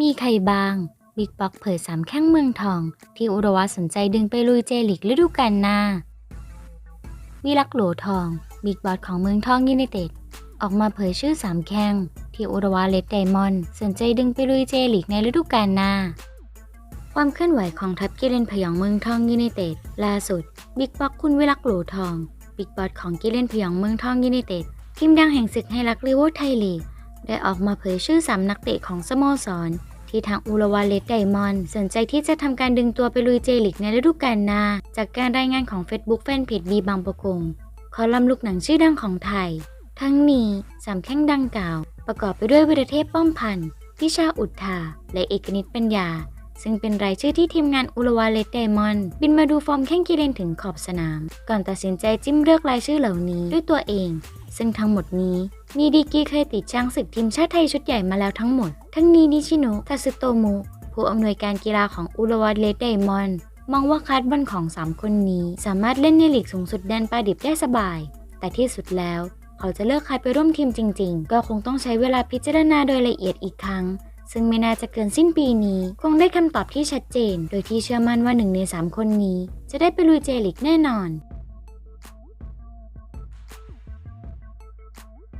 มีใครบ้างบิ๊กบ็อกเผยสามแข้งเมืองทอง ที่อุรวัตสนใจดึงไปลุยเจลิกฤดูกาลหน้า วิลักษ์โหลทองบิ๊กบอสของเมืองทองยูไนเต็ดออกมาเผยชื่อสามแข้ง ที่อุรวาเลดไดมอนด์สนใจดึงไปลุยเจลิกในฤดูกาลหน้า ความเคลื่อนไหวของทัพกิเลนพยองเมืองทองยูไนเต็ดล่าสุดบิ๊กบ็อกคุณวิลักษ์โหลทองบิ๊กบอสของกิเลนพยองเมืองทองยูไนเต็ด ทีมดังแห่งศึกให้รักลิเวอร์ไทยลีกได้ออกมาเผยชื่อสามนักเตะของสโมสร ที่ทางอุรวาเลดไดมอนด์สนใจที่จะทำการดึงตัวไปลุยเจลิกในฤดูกาลหน้า จากการรายงานของ Facebook แฟนเพจบีบางประกงคอลัมน์ลูกหนังชื่อดังของไทย ทั้งนี้สามแข้งดังกล่าว ประกอบไปด้วยวิรเทพป้อมพันธ์พิชาอุทธาและเอกนิตปัญญา ซึ่งเป็นรายชื่อที่ทีมงานอุลวาเลดไดมอนบินมาดูฟอร์มแข้งกีเลนถึงขอบสนาม ก่อนตัดสินใจจิ้มเลือกรายชื่อเหล่านี้ด้วยตัวเอง ซึ่งทั้งหมดนี้มีดีกรีเคยติดช้างศึกทีมชาติไทยชุดใหญ่มาแล้วทั้งหมด ทั้งนี้นิชิโนะทาสึโตมุผู้อำนวยการกีฬาของอุลวาเลดไดมอนมองว่าคัดบอลของ 3 คนนี้สามารถเล่นในลีกสูงสุดแดนปลาดิบได้สบาย แต่ที่สุดแล้ว เขาจะเลือกใครไปร่วมทีมจริง ๆ ก็คงต้องใช้เวลาพิจารณาโดยละเอียดอีกครั้ง ซึ่งไม่น่าจะเกินสิ้นปีนี้ คงได้คำตอบที่ชัดเจน โดยที่เชื่อมั่นว่าหนึ่งในสามคนนี้ จะได้ไปลุยเจลิกแน่นอน